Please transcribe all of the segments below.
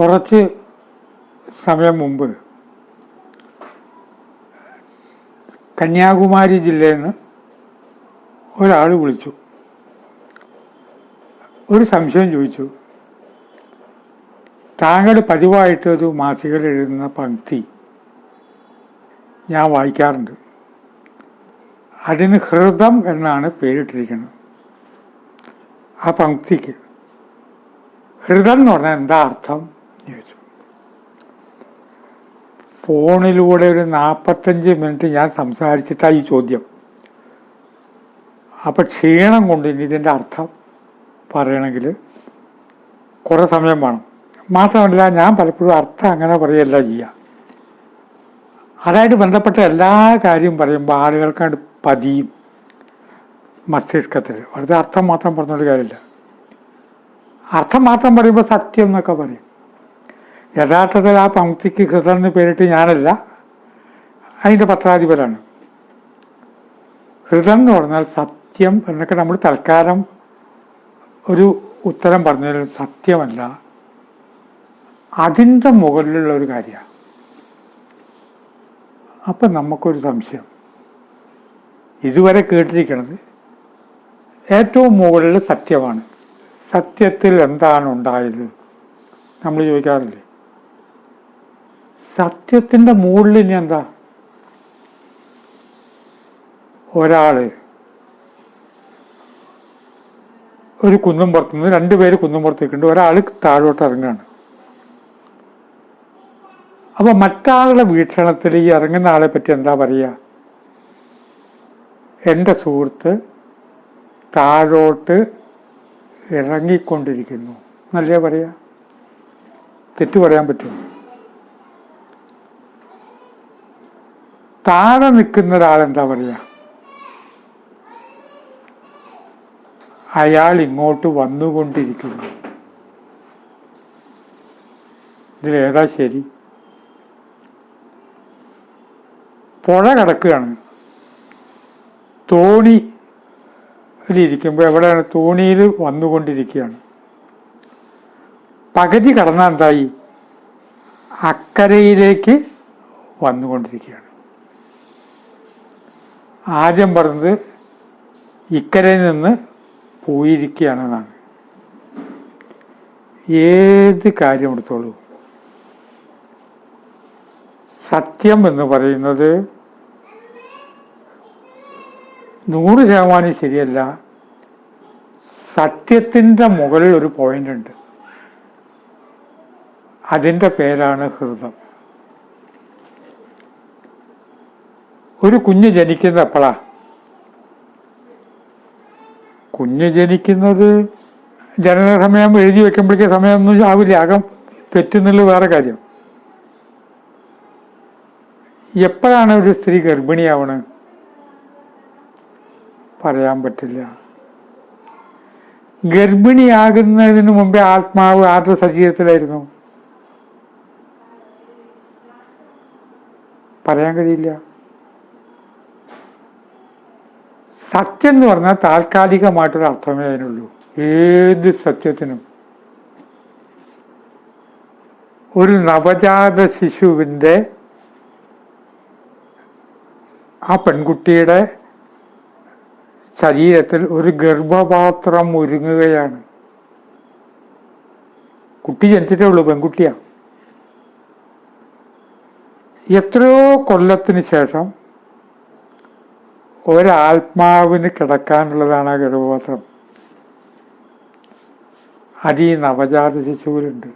കുറച്ച് സമയം മുമ്പ് കന്യാകുമാരി ജില്ലയിൽ നിന്ന് ഒരാൾ വിളിച്ചു. ഒരു സംശയം ചോദിച്ചു. താങ്കൾ പതിവായിട്ട് ഒരു മാസികയിൽ എഴുതുന്ന പങ്ക്തി ഞാൻ വായിക്കാറുണ്ട്. അതിന് ഹൃദം എന്നാണ് പേരിട്ടിരിക്കുന്നത്. ആ പങ്ക്തിക്ക്. ഹൃദം എന്ന് പറഞ്ഞാൽ എന്താ അർത്ഥം എന്ന് ചോദിച്ചു ഫോണിലൂടെ ഒരു നാൽപ്പത്തഞ്ച് മിനിറ്റ് ഞാൻ സംസാരിച്ചിട്ടാണ് ഈ ചോദ്യം. അപ്പം ക്ഷീണം കൊണ്ട് ഇനി ഇതിന്റെ അർത്ഥം പറയണമെങ്കിൽ കുറേ സമയം വേണം. മാത്രമല്ല ഞാൻ പലപ്പോഴും അർത്ഥം അങ്ങനെ പറയല്ല ചെയ്യുക അതായിട്ട് ബന്ധപ്പെട്ട എല്ലാ കാര്യവും പറയുമ്പോൾ ആളുകൾക്കാണ് പതിയും മസ്തിഷ്കത്തിൽ വെറുതെ അർത്ഥം മാത്രം പറഞ്ഞൊരു കാര്യമില്ല. അർത്ഥം മാത്രം പറയുമ്പോൾ സത്യം എന്നൊക്കെ പറയും. യഥാർത്ഥത്തിൽ ആ ഹൃദം എന്ന് പേരിട്ട് ഞാനല്ല അതിന്റെ പത്രാധിപരാണ്. ഹൃതം എന്ന് പറഞ്ഞാൽ സത്യം എന്നൊക്കെ നമ്മൾ തൽക്കാലം ഒരു ഉത്തരം പറഞ്ഞാൽ സത്യമല്ല. അതിന്റെ മുകളിലുള്ള ഒരു കാര്യമാണ്. അപ്പം നമുക്കൊരു സംശയം. ഇതുവരെ കേട്ടിരിക്കണത് ഏറ്റവും മുകളിൽ സത്യമാണ്. സത്യത്തിൽ എന്താണ് ഉണ്ടായത്? നമ്മൾ ചോദിക്കാറില്ലേ? സത്യത്തിന്റെ മുകളിൽ ഇനി എന്താ? ഒരാൾ. ഒരു കുന്നും പുറത്തുനിന്ന് രണ്ടുപേര് കുന്നും പുറത്തേക്കുണ്ട്. ഒരാൾ താഴോട്ട് ഇറങ്ങുകയാണ്. അപ്പൊ മറ്റാളുടെ വീക്ഷണത്തിൽ ഈ ഇറങ്ങുന്ന ആളെ പറ്റി എന്താ പറയുക എന്റെ സുഹൃത്ത് താഴോട്ട് ഇറങ്ങിക്കൊണ്ടിരിക്കുന്നു. എന്നല്ലേ പറയാ? തെറ്റു പറയാൻ പറ്റുമോ? താഴെ നിൽക്കുന്ന ഒരാളെന്താ പറയുക? അയാൾ ഇങ്ങോട്ട് വന്നുകൊണ്ടിരിക്കുന്നു. ഇതിലേതാ ശരി? പുഴ കിടക്കുകയാണ്. ഇരിക്കുമ്പോൾ എവിടെയാണ്? തോണിയിൽ വന്നുകൊണ്ടിരിക്കുകയാണ്. പകുതി കടന്നാൽ എന്തായി? അക്കരയിലേക്ക് വന്നുകൊണ്ടിരിക്കുകയാണ്. ആദ്യം പറഞ്ഞത് ഇക്കരയിൽ നിന്ന് പോയിരിക്കുകയാണെന്നാണ്. ഏത് കാര്യം എടുത്തോളൂ? സത്യം എന്ന് പറയുന്നത് നൂറ് ശതമാനം ശരിയല്ല. സത്യത്തിന്റെ മുകളിൽ ഒരു പോയിന്റ് ഉണ്ട്. അതിന്റെ പേരാണ് ഹൃദം. ഒരു കുഞ്ഞ് ജനിക്കുന്ന എപ്പോഴാ കുഞ്ഞ് ജനിക്കുന്നത് ജനന സമയം എഴുതി വെക്കുമ്പോഴേക്ക് സമയമൊന്നും ആവില്ല. ആകം തെറ്റുന്നുള്ള വേറെ കാര്യം. എപ്പോഴാണ് ഒരു സ്ത്രീ ഗർഭിണിയാവണ്? പറയാൻ പറ്റില്ല. ഗർഭിണിയാകുന്നതിന് മുമ്പേ ആത്മാവ് ആരുടെ ശരീരത്തിലായിരുന്നു പറയാൻ കഴിയില്ല. സത്യം എന്ന് പറഞ്ഞാൽ താൽക്കാലികമായിട്ടൊരു അർത്ഥമേ അതിനുള്ളൂ. ഏത് സത്യത്തിനും. ഒരു നവജാത ശിശുവിന്റെ ആ പെൺകുട്ടിയുടെ ശരീരത്തിൽ ഒരു ഗർഭപാത്രം ഒരുങ്ങുകയാണ്. കുട്ടി ജനിച്ചിട്ടേ ഉള്ളൂ പെൺകുട്ടിയാണ് എത്രയോ കൊല്ലത്തിന് ശേഷം ഒരാത്മാവിന് കിടക്കാനുള്ളതാണ് ആ ഗർഭപാത്രം അത് നവജാത ശിശുവിലുണ്ട്.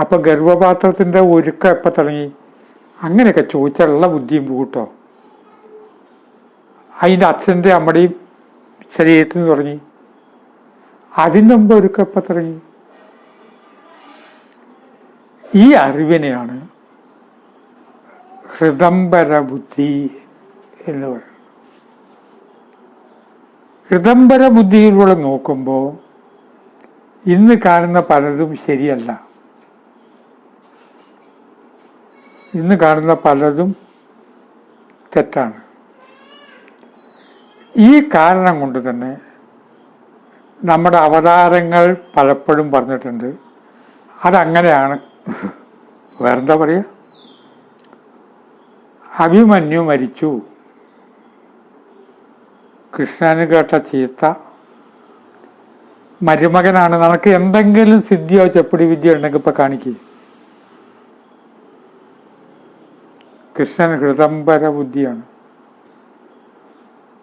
അപ്പൊ ഗർഭപാത്രത്തിന്റെ ഒരുക്കം എപ്പോ തുടങ്ങി? അങ്ങനെയൊക്കെ ചോദിച്ചുള്ള ബുദ്ധിയും കൂട്ടോ അതിന്റെ അച്ഛന്റെ അമ്മയുടെയും ശരീരത്തിൽ നിന്ന് തുടങ്ങി. അതിന്റെ മുമ്പ് ഒരുക്കം എപ്പോ തുടങ്ങി? ഈ അറിവിനെയാണ് ഹൃദംബര ബുദ്ധി എന്ന് പറയും ഹൃദംബര ബുദ്ധിയിലൂടെ നോക്കുമ്പോൾ ഇന്ന് കാണുന്ന പലതും ശരിയല്ല. ഇന്ന് കാണുന്ന പലതും തെറ്റാണ്. ഈ കാരണം കൊണ്ട് തന്നെ നമ്മുടെ അവതാരങ്ങൾ പലപ്പോഴും പറഞ്ഞിട്ടുണ്ട് അതങ്ങനെയാണ്. വേറെന്താ പറയുക അഭിമന്യു മരിച്ചു. കൃഷ്ണന് കേട്ട ചീത്ത. മരുമകനാണ്. നിനക്ക് എന്തെങ്കിലും സിദ്ധിയോ ചെപ്പടി വിദ്യ ഉണ്ടെങ്കിൽ ഇപ്പൊ കാണിക്കുക കൃഷ്ണൻ ഹൃദംബര ബുദ്ധിയാണ്.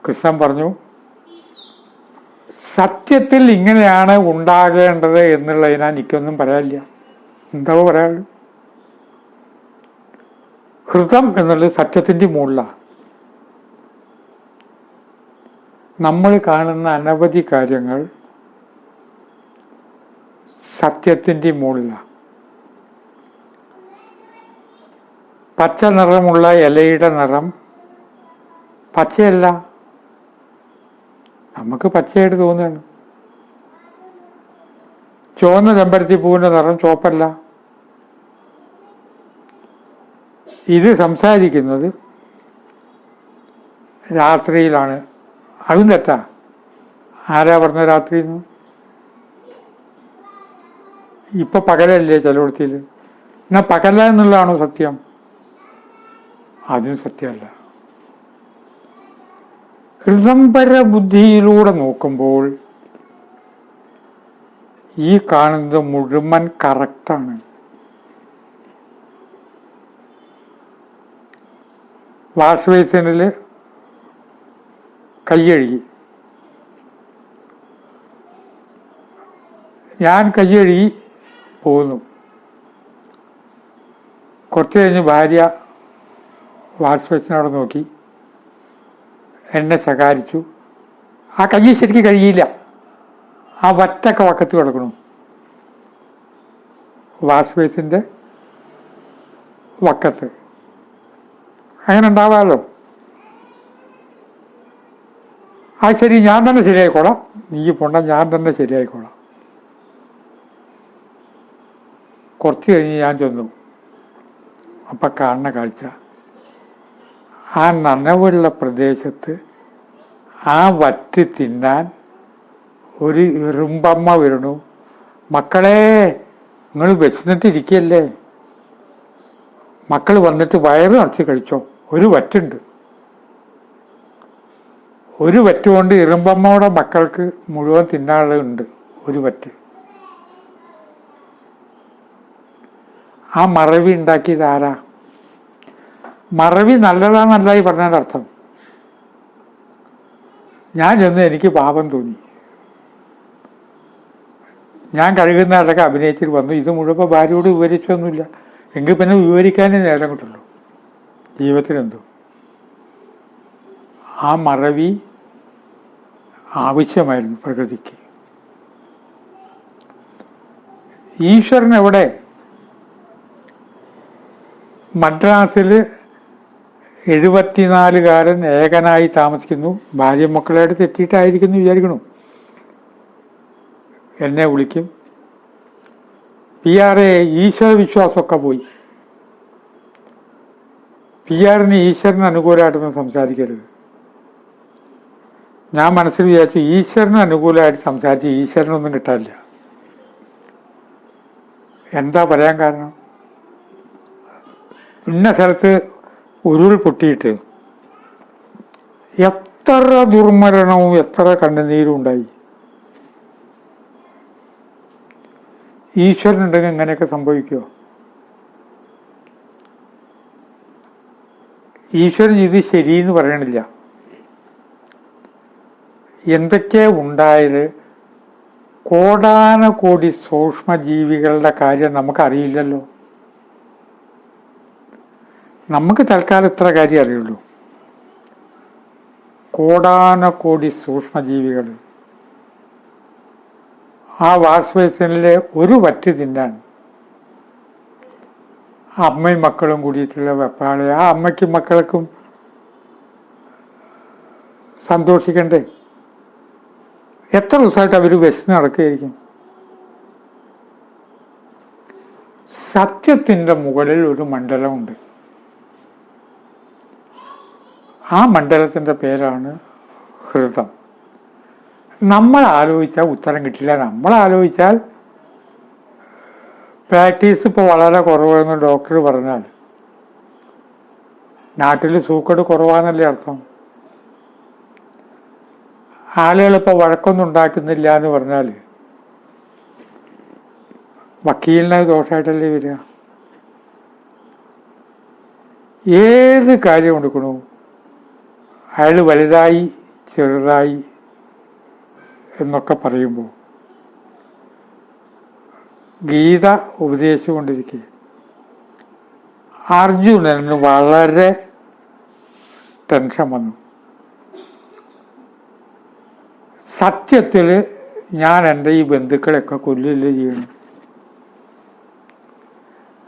കൃഷ്ണൻ പറഞ്ഞു സത്യത്തിൽ ഇങ്ങനെയാണ് ഉണ്ടാകേണ്ടത് എന്നുള്ളതിനാ എനിക്കൊന്നും പറയാനില്ല. എന്താ പറയാനുള്ളത് ഹൃദം എന്നുള്ളത് സത്യത്തിന്റെ മുകളിലാണ്. നമ്മൾ കാണുന്ന അനവധി കാര്യങ്ങൾ സത്യത്തിന്റെ മുകളിലാണ്. പച്ച നിറമുള്ള ഇലയുടെ നിറം പച്ചയല്ല. നമുക്ക് പച്ചയായിട്ട് തോന്നുകയാണ്. ചുവന്ന ചെമ്പരത്തി പൂവിന്റെ നിറം ചുവപ്പല്ല. ഇത് സംസാരിക്കുന്നത് രാത്രിയിലാണ്. അതും തെറ്റാ. ആരാ പറഞ്ഞ രാത്രി ഇപ്പൊ പകലല്ലേ ചിലയിടത്തിൽ എന്നാ പകല എന്നുള്ളതാണോ സത്യം? അതും സത്യമല്ല. ഹൃദംബര ബുദ്ധിയിലൂടെ നോക്കുമ്പോൾ ഈ കാണുന്നത് മുഴുവൻ കറക്റ്റാണ് വാഷ് ബേസിനിൽ ഞാൻ കൈയഴുകി പോന്നു. കുറച്ച് കഴിഞ്ഞ് ഭാര്യ വാഷ് ബേസിനോട് നോക്കി. എന്നെ ശകാരിച്ചു. ആ കൈ ശരിക്കും കഴിയില്ല ആ വറ്റൊക്കെ വക്കത്ത് കിടക്കണം വാഷ് ബേസിന്റെ വക്കത്ത്. അങ്ങനെ ഉണ്ടാവാമല്ലോ ആ ശരി ഞാൻ തന്നെ ശരിയായിക്കോളാം. നീ പോണ്ട ഞാൻ തന്നെ ശരിയായിക്കോളാം. കുറച്ച് കഴിഞ്ഞ് ഞാൻ ചെന്നു. അപ്പം കാണുന്ന കാഴ്ച. ആ നനവുള്ള പ്രദേശത്ത് ആ വറ്റി തിന്നാൻ ഒരു ഇറുമ്പമ്മ വരണു മക്കളെ നിങ്ങൾ വിശന്നിട്ടിരിക്കല്ലേ? മക്കൾ വന്നിട്ട് വയറ് നിറച്ച് കഴിച്ചോ? ഒരു വറ്റുണ്ട്. ഒരു വറ്റ് കൊണ്ട് ഇറുമ്പമ്മയുടെ മക്കൾക്ക് മുഴുവൻ തിന്നാളുണ്ട് ഒരു വറ്റ്. ആ മറവി ഉണ്ടാക്കിയത് ആരാ? മറവി നല്ലതാന്നല്ലായി പറഞ്ഞതിന്റെ അർത്ഥം. ഞാൻ ചെന്ന് എനിക്ക് പാപം തോന്നി. ഞാൻ കഴുകുന്ന അടക്കം അഭിനയിച്ചിട്ട് വന്നു. ഇത് മുഴുവൻ ഭാര്യയോട് വിവരിച്ചൊന്നുമില്ല. എങ്കിൽ പിന്നെ വിവരിക്കാനേ നേരം കിട്ടുള്ളൂ. ജീവിതത്തിലെന്തോ ആ മറവി ആവശ്യമായിരുന്നു പ്രകൃതിക്ക്. ഈശ്വരൻ എവിടെ മദ്രാസിൽ എഴുപത്തിനാലുകാരൻ ഏകനായി താമസിക്കുന്നു. ഭാര്യ മക്കളായിട്ട് തെറ്റിയിട്ടായിരിക്കുന്നു വിചാരിക്കണു. എന്നെ വിളിക്കും. പി ആർ എ ഈശ്വര വിശ്വാസമൊക്കെ പോയി. പി ആറിന് ഈശ്വരന് അനുകൂലമായിട്ടൊന്നും സംസാരിക്കരുത്. ഞാൻ മനസ്സിൽ വിചാരിച്ചു ഈശ്വരന് അനുകൂലമായിട്ട് സംസാരിച്ച് ഈശ്വരനൊന്നും കിട്ടാനില്ല. എന്താ പറയാൻ കാരണം? ഇന്ന സ്ഥലത്ത് ഉരുൾ പൊട്ടിയിട്ട് എത്ര ദുർമരണവും എത്ര കണ്ണുനീരും ഉണ്ടായി. ഈശ്വരനുണ്ടെങ്കിൽ ഇങ്ങനെയൊക്കെ സംഭവിക്കുമോ ഈശ്വരൻ ഇത് ശരിയെന്ന് പറയണില്ല. എന്തൊക്കെ ഉണ്ടായത് കോടാന കോടി സൂക്ഷ്മജീവികളുടെ കാര്യം നമുക്കറിയില്ലല്ലോ. നമുക്ക് തൽക്കാലം ഇത്ര കാര്യം അറിയുള്ളൂ. കോടാന കോടി സൂക്ഷ്മജീവികൾ ആ വാഷ് ബേസിനിലെ ഒരു വറ്റ് തിന്നാൻ അമ്മയും മക്കളും കൂടിയിട്ടുള്ള വെപ്പാളി. ആ അമ്മയ്ക്കും മക്കൾക്കും സന്തോഷിക്കണ്ടേ? എത്ര ദിവസമായിട്ട് അവർ വിശന്ന് നടക്കുകയായിരിക്കും? സത്യത്തിന്റെ മുകളിൽ ഒരു മണ്ഡലമുണ്ട്. ആ മണ്ഡലത്തിന്റെ പേരാണ് ഹൃദം. നമ്മൾ ആലോചിച്ചാൽ ഉത്തരം കിട്ടില്ല. നമ്മൾ ആലോചിച്ചാൽ പ്രാക്ടീസ് ഇപ്പോൾ വളരെ കുറവെന്ന് ഡോക്ടർ പറഞ്ഞാൽ നാട്ടിൽ സൂക്കട് കുറവാന്നല്ലേ അർത്ഥം? ആളുകളിപ്പോൾ വഴക്കൊന്നും ഉണ്ടാക്കുന്നില്ല എന്ന് പറഞ്ഞാൽ വക്കീലിനെ ദോഷമായിട്ടല്ലേ വരിക? ഏത് കാര്യം എടുക്കണു അയാൾ വലുതായി ചെറുതായി എന്നൊക്കെ പറയുമ്പോൾ ഗീത ഉപദേശിച്ചുകൊണ്ടിരിക്കുക അർജുനന് വളരെ ടെൻഷൻ വന്നു. സത്യത്തിൽ ഞാൻ എന്റെ ഈ ബന്ധുക്കളെയൊക്കെ കൊല്ലില്ല ചെയ്യണം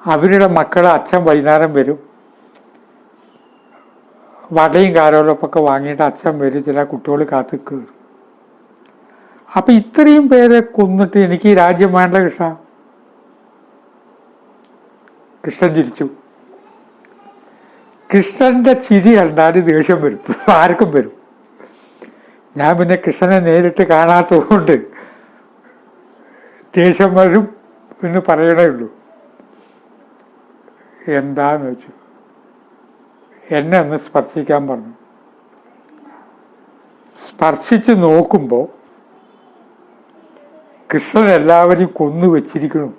അവരുടെ മക്കളെ അച്ഛൻ വൈകുന്നേരം വരും. വടയും കാരോലൊപ്പൊക്കെ വാങ്ങിയിട്ട് അച്ഛൻ വരും ചില കുട്ടികൾ കാത്തു കയറും. അപ്പം ഇത്രയും പേരെ കൊന്നിട്ട് എനിക്ക് രാജ്യം വേണ്ട കൃഷ്ണ. കൃഷ്ണൻ ചിരിച്ചു. കൃഷ്ണന്റെ ചിരി കണ്ടാൽ ദേഷ്യം വരും. ആർക്കും വരും. ഞാൻ പിന്നെ കൃഷ്ണനെ നേരിട്ട് കാണാത്തതുകൊണ്ട് ദേഷ്യം വരും എന്ന് പറയണേ ഉള്ളൂ. എന്താന്ന് വെച്ചു? എന്നെ ഒന്ന് സ്പർശിക്കാൻ പറഞ്ഞു. സ്പർശിച്ച് നോക്കുമ്പോൾ കൃഷ്ണൻ എല്ലാവരും കൊന്നു വെച്ചിരിക്കണു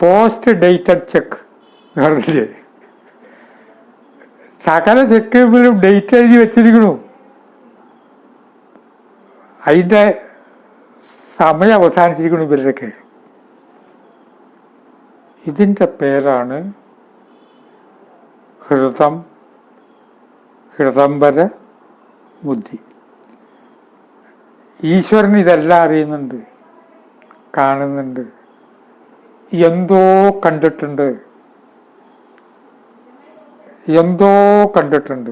പോസ്റ്റ് ഡേറ്റഡ് ചെക്ക് പറഞ്ഞില്ലേ സകല ചെക്കുകളും ഡേറ്റ് എഴുതി വെച്ചിരിക്കണു. അതിന്റെ സമയം അവസാനിച്ചിരിക്കണു ഇവരുടെയൊക്കെ. ഇതിന്റെ പേരാണ് ഹൃതം ഹൃദംബര ബുദ്ധി. ഈശ്വരൻ ഇതെല്ലാം അറിയുന്നുണ്ട് കാണുന്നുണ്ട്. എന്തോ കണ്ടിട്ടുണ്ട്. എന്തോ കണ്ടിട്ടുണ്ട്.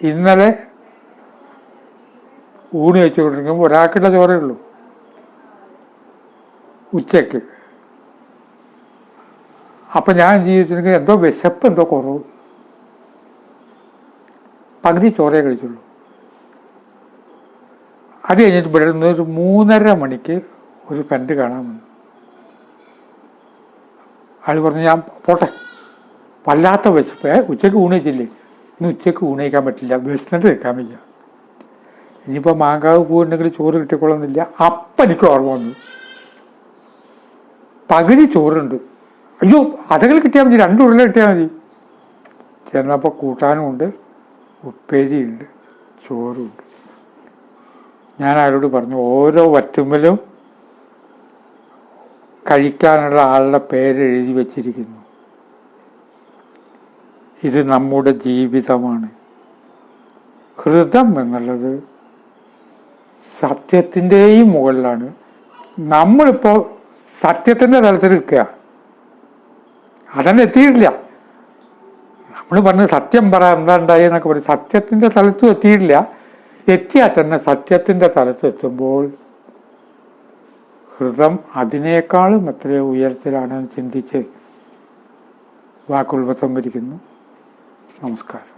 ഇന്നലെ ഊണ് വെച്ചുകൊണ്ടിരിക്കുമ്പോൾ ഒരാൾക്കുള്ള ഉള്ളൂ. ഉച്ചയ്ക്ക് അപ്പം ഞാൻ ജീവിച്ചിരിക്കുന്നത് എന്തോ വിശപ്പ് എന്തോ കുറവ്. പകുതി ചോറേ കഴിച്ചുള്ളൂ. അത് കഴിഞ്ഞിട്ട് ഇവിടെ നിന്ന് ഒരു മൂന്നര മണിക്ക് ഒരു ഫ്രണ്ട് കാണാൻ വന്നു. അയാൾ പറഞ്ഞു ഞാൻ പോട്ടെ. വല്ലാത്ത വിശപ്പ്. ഉച്ചയ്ക്ക് ഊണിച്ചില്ലേ ഇന്ന് ഉച്ചയ്ക്ക് ഊണിക്കാൻ പറ്റില്ല. വിശന്നിട്ട് നിൽക്കാൻ വയ്യ. ഇനിയിപ്പോൾ മാങ്കാവ് പോയിട്ടുണ്ടെങ്കിൽ ചോറ് കിട്ടിക്കൊള്ളുന്നില്ല. അപ്പം എനിക്ക് ഓർമ്മ വന്നു. പകുതി ചോറുണ്ട്. അയ്യോ അതകൾ കിട്ടിയാൽ മതി. രണ്ട് ഉരുള കിട്ടിയാൽ മതി. ചെന്നപ്പോൾ കൂട്ടാനുമുണ്ട് ഉപ്പേരിയുണ്ട് ചോറുണ്ട് ഞാൻ അയാളോട് പറഞ്ഞു ഓരോ വറ്റുമ്പലും കഴിക്കാനുള്ള ആളുടെ പേര് എഴുതി വച്ചിരിക്കുന്നു. ഇത് നമ്മുടെ ജീവിതമാണ്. ഹൃദം എന്നുള്ളത് സത്യത്തിന്റെയും മുകളിലാണ്. നമ്മളിപ്പോൾ സത്യത്തിന്റെ തലത്തിൽ നിൽക്കുക. അതന്നെ എത്തിയിട്ടില്ല. നമ്മൾ പറഞ്ഞ് സത്യം പറ എന്താ ഉണ്ടായി എന്നൊക്കെ പറയും സത്യത്തിന്റെ തലത്തും എത്തിയിട്ടില്ല. എത്തിയാൽ തന്നെ സത്യത്തിന്റെ തലത്ത് എത്തുമ്പോൾ ഹൃദം അതിനേക്കാളും എത്രയോ ഉയരത്തിലാണെന്ന് ചിന്തിച്ച് വാക്കുകൾ സംഭരിക്കുന്നു നമസ്കാരം.